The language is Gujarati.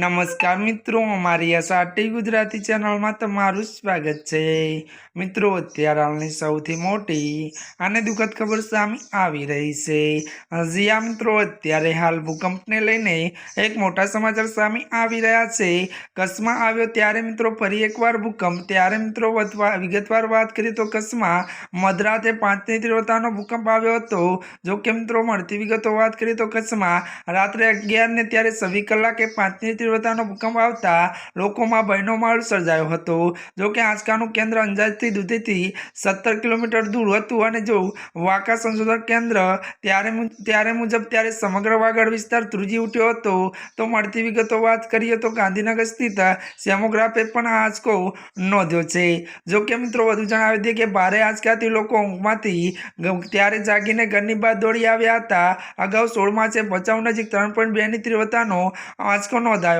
નમસ્કાર મિત્રો, અમારી આ સાટી ગુજરાતી ચેનલમાં તમારું સ્વાગત છે. મિત્રો, અત્યારે હાલની સૌથી મોટી અને દુઃખદ ખબર સામે આવી રહી છે. હજી આ મિત્રો, અત્યારે હાલ ભૂકંપને લઈને એક મોટા સમાચાર સામે આવી રહ્યા છે. કચ્છમાં આવ્યો ત્યારે મિત્રો, ફરી એકવાર ભૂકંપ. ત્યારે મિત્રો વિગતવાર વાત કરીએ તો કચ્છમાં મધરાતે પાંચની તીવ્રતાનો ભૂકંપ આવ્યો હતો. જો કે મિત્રો, મળતી વિગતો વાત કરીએ તો કચ્છમાં રાત્રે અગિયારને ત્યારે છવ્વીસ કલાકે પાંચની તીવ્રતાનો ભૂકંપ આવતા લોકોમાં ભયનો માહોલ સર્જાયો હતો. જો કે આંચકાનું કેન્દ્ર અંજાજથી દૂધીથી સત્તર કિલોમીટર દૂર હતું અને જો વાંકા સંશોધન કેન્દ્ર ત્યારે ત્યારે મુજબ ત્યારે સમગ્ર વાગડ વિસ્તાર ધ્રુજી ઉઠ્યો હતો. તો મળતી વિગતો વાત કરીએ તો ગાંધીનગર સ્થિત સેમોગ્રાફે પણ આ આંચકો નોંધ્યો છે. જો કે મિત્રો વધુ જણાવી દઈએ કે ભારે આંચકાથી લોકો ઊંઘમાંથી ત્યારે જાગીને ઘરની બહાર દોડી આવ્યા હતા. અગાઉ સોળ માર્ચે ભચાઉ નજીક ત્રણ પોઈન્ટ બેની તીવ્રતાનો આંચકો નોંધાયો